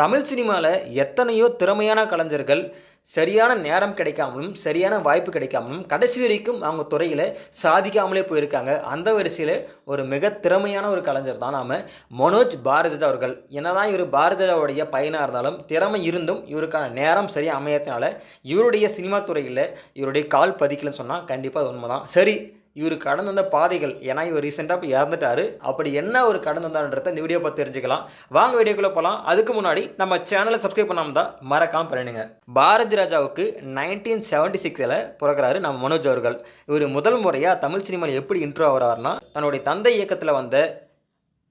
தமிழ் சினிமாவில் எத்தனையோ திறமையான கலைஞர்கள் சரியான நேரம் கிடைக்காமலும் சரியான வாய்ப்பு கிடைக்காமலும் கடைசி வரைக்கும் அவங்க துறையில் சாதிக்காமலே போயிருக்காங்க. அந்த வரிசையில் ஒரு மிக திறமையான ஒரு கலைஞர் தான் நாம் மனோஜ் பாரதிதா அவர்கள். என்னதான் இவர் பாரதிதாவுடைய பையனாக இருந்தாலும் திறமை இருந்தும் இவருக்கான நேரம் சரியாக அமையத்தினால இவருடைய சினிமா துறையில் இவருடைய கால் பதிக்கலன்னு சொன்னால் கண்டிப்பாக அது உண்மைதான். சரி இவர் கடந்து வந்த பாதைகள் ஏன்னா இவர் ரீசெண்டாக இப்போ இறந்துட்டாரு. அப்படி என்ன ஒரு கடந்து வந்தான்றத இந்த வீடியோ பார்த்து தெரிஞ்சுக்கலாம். வாங்க வீடியோக்குள்ளே போகலாம் அதுக்கு முன்னாடி நம்ம சேனலை சப்ஸ்கிரைப் பண்ணாமல் தான் மறக்காமல் பண்ணிடுங்க. பாரதி ராஜாவுக்கு நைன்டீன் செவன்டி சிக்ஸில் பிறக்கிறாரு நம்ம மனோஜ் அவர்கள். இவர் முதல் முறையாக தமிழ் சினிமாவில் எப்படி இன்ட்ரோ ஆகிறாருன்னா தன்னுடைய தந்தை இயக்கத்தில் வந்த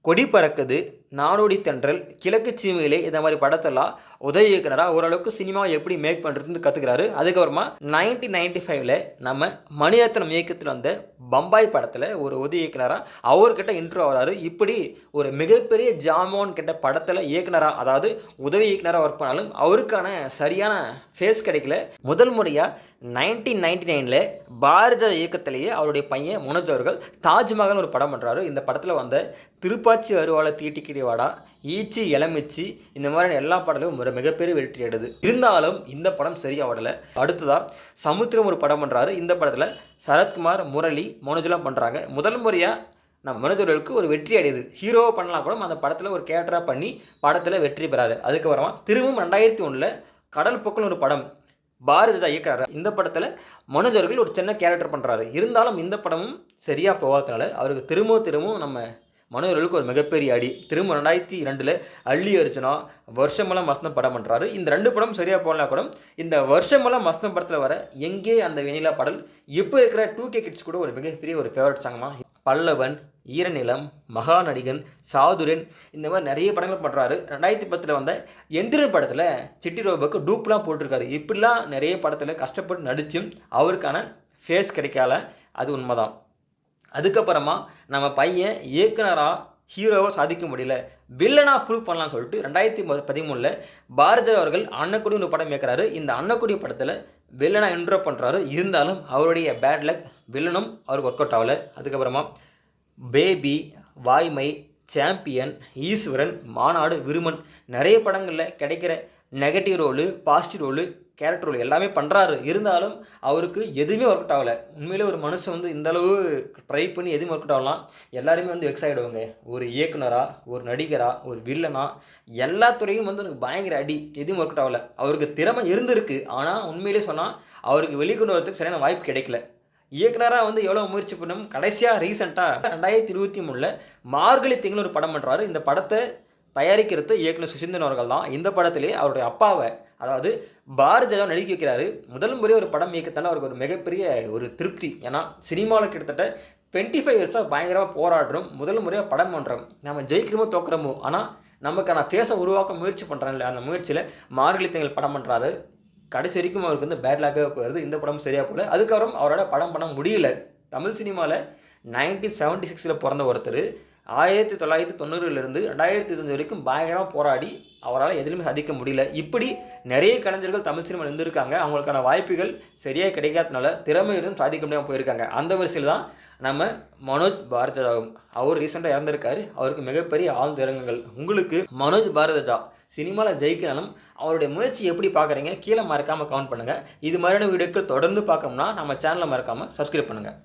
கொடி பறக்குது நாடோடி தென்றல் கிழக்கு சீமையிலே இந்த மாதிரி படத்தெல்லாம் உதவி இயக்குனராக ஓரளவுக்கு சினிமாவை எப்படி மேக் பண்ணுறதுன்னு கற்றுக்கிறாரு அதுக்கப்புறமா நைன்டீன் நைன்டி ஃபைவ்ல நம்ம மணிரத்னம் இயக்கத்தில் வந்த பம்பாய் படத்தில் ஒரு உதவி இயக்குனராக அவர்கிட்ட இன்ட்ரோ வராரு இப்படி ஒரு மிகப்பெரிய ஜாமோன் கிட்ட படத்தில் இயக்குனராக அதாவது உதவி இயக்குனராக ஒர்க் பண்ணாலும் அவருக்கான சரியான ஃபேஸ் கிடைக்கல. முதல் முறையாக நைன்டீன் நைன்டி நைனில் பாரத இயக்கத்திலேயே அவருடைய பையன் மனோஜ் அவர்கள் தாஜ்மஹால் ஒரு படம் பண்ணுறாரு இந்த படத்தில் வந்த திருப்பாச்சி அருவாளை தீட்டிக்கிடி வாடா ஈச்சி இளமிச்சி இந்த மாதிரி எல்லா படங்களும் ஒரு மிகப்பெரிய வெற்றி ஆடுது இருந்தாலும் இந்த படம் சரியா ஓடலை. அடுத்ததாக சமுத்திரம் ஒரு படம் பண்ணுறாரு இந்த படத்தில் சரத்குமார் முரளி மனோஜ்லாம் பண்ணுறாங்க முதல் முறையாக நம்ம மனோஜர்களுக்கு ஒரு வெற்றி அடையுது. ஹீரோவை பண்ணலாம் கூட அந்த படத்தில் ஒரு கேரக்டராக பண்ணி படத்தில் வெற்றி பெறாது. அதுக்கப்புறமா திரும்பவும் ரெண்டாயிரத்தி ஒன்றில் கடல் பொக்கல் ஒரு படம் பாரதிதா இயக்குறாரு. இந்த படத்தில் மனோஜர்கள் ஒரு சின்ன கேரக்டர் பண்ணுறாரு இருந்தாலும் இந்த படமும் சரியாக போகாதனால அவருக்கு திரும்பவும் திரும்பவும் நம்ம மனோஜர்களுக்கு ஒரு மிகப்பெரிய அடி. திரும்ப ரெண்டாயிரத்தி ரெண்டில் அள்ளி அர்ச்சனா வருஷமெல்லாம் மஸ்தம் படம் பண்ணுறாரு இந்த ரெண்டு படம் சரியாக போகலாம் கூட இந்த வருஷமெல்லாம் மஸ்தம் படத்தில் வர எங்கே அந்த வெனிலா பாடல்? இப்போ இருக்கிற டூ கே கிட்ஸ் கூட ஒரு மிகப்பெரிய ஒரு ஃபேவரட் சாங்கமா பல்லவன் ஈரநிலம் மகாநடிகன் சாதுரன் இந்த மாதிரி நிறைய படங்கள் பண்ணுறாரு ரெண்டாயிரத்தி பத்தில் வந்த எந்திரன் படத்தில் சிட்டி ரோபுக்கு டூப்லாம் போட்டிருக்காரு. இப்படிலாம் நிறைய படத்தில் கஷ்டப்பட்டு நடித்தும் அவருக்கான ஃபேஸ் கிடைக்கல. அது உண்மைதான். அதுக்கப்புறமா நம்ம பையன் இயக்குனராக ஹீரோவை சாதிக்க முடியல. வில்லனாக ப்ரூவ் பண்ணலாம்னு சொல்லிட்டு ரெண்டாயிரத்தி பதிமூணில் பாரதி அவர்கள் அன்னக்குடி ஒரு படம் இயக்குறாரு. இந்த அன்னக்குடி படத்தில் வில்லனாக இன்ட்ரோ பண்ணுறாரு இருந்தாலும் அவருடைய பேட் லக் வில்லனும் அவருக்கு ஒர்க் அவுட் ஆகலை. அதுக்கப்புறமா பேபி வாய்மை சாம்பியன் ஈஸ்வரன் மாநாடு விருமன் நிறைய படங்களில் கிடைக்கிற negative role positive role character role எல்லாமே பண்ணுறாரு இருந்தாலும் அவருக்கு எதுவுமே ஒர்க் அவுட் ஆகலை. உண்மையிலே ஒரு மனுஷன் வந்து இந்த அளவு ட்ரை பண்ணி எதுவும் ஒர்க் அவுட் ஆகலாம். எல்லாருமே வந்து வெக்ஸ் ஆகிடுவாங்க ஒரு இயக்குனராக ஒரு நடிகராக ஒரு வில்லனா எல்லா துறையும் வந்து எனக்கு பயங்கர அடி. எதுவும் ஒர்க் அவுட் ஆகலை. அவருக்கு திறமை இருந்திருக்கு. ஆனால் உண்மையிலே சொன்னால் அவருக்கு வெளிக்கொண்டு வரதுக்கு சரியான வாய்ப்பு கிடைக்கல. இயக்குனராக வந்து எவ்வளோ முயற்சி பண்ணும் கடைசியாக ரீசெண்டாக ரெண்டாயிரத்தி இருபத்தி மூணில் மார்கழி திங்கள் ஒரு படம் பண்ணுறாரு இந்த படத்தை தயாரிக்கிறது இயக்குனர் சுசிந்தன் அவர்கள் தான். இந்த படத்திலே அவருடைய அப்பாவை அதாவது பாரதியாவை நடிக்க வைக்கிறாரு. முதல் முறை ஒரு படம் இயக்கத்தால் அவருக்கு ஒரு மிகப்பெரிய ஒரு திருப்தி. ஏன்னா சினிமாவில் கிட்டத்தட்ட டுவெண்ட்டி ஃபைவ் இயர்ஸாக பயங்கரமாக போராடுறோம். முதல் முறையாக படம் பண்ணுறோம் நம்ம ஜெயிக்கிறோமோ தோக்குறோமோ ஆனால் நமக்கான ஃபேஸை உருவாக்க முயற்சி பண்ணுறாங்கல்ல அந்த முயற்சியில் மார்கழி படம் பண்ணுறாரு கடைசி வரைக்கும் அவருக்கு வந்து பேட் லாக்காக போயிருது. இந்த படம் சரியாக போகல. அதுக்கப்புறம் அவரோட படம் பண்ண முடியல. தமிழ் சினிமாவில் நைன்டீன் செவன்ட்டி சிக்ஸில் பிறந்த ஒருத்தர். ஆயிரத்தி தொள்ளாயிரத்தி தொண்ணூறுலேருந்து ரெண்டாயிரத்தி இருபத்தஞ்சு வரைக்கும் பயங்கரமாக போராடி அவரால் எதுலையுமே சாதிக்க முடியல. இப்படி நிறைய கலைஞர்கள் தமிழ் சினிமாவில் இருந்திருக்காங்க. அவங்களுக்கான வாய்ப்புகள் சரியாக கிடைக்காதனால திறமை இருந்தும் சாதிக்க முடியாமல் போயிருக்காங்க. அந்த வரிசையில் தான் நம்ம மனோஜ் பாரதஜாவும் அவர் ரீசெண்டாக இறந்திருக்காரு. அவருக்கு மிகப்பெரிய ஆழ்ந்த இறங்குங்கள் உங்களுக்கு மனோஜ் பாரதஜா சினிமாவில் ஜெயிக்கணும் அவருடைய முயற்சி எப்படி பார்க்குறீங்க? கீழே மறக்காமல் கவுண்ட் பண்ணுங்கள் இது மாதிரியான வீடியோக்கள் தொடர்ந்து பார்க்கணும்னா நம்ம சேனலை மறக்காமல் சப்ஸ்கிரைப் பண்ணுங்கள்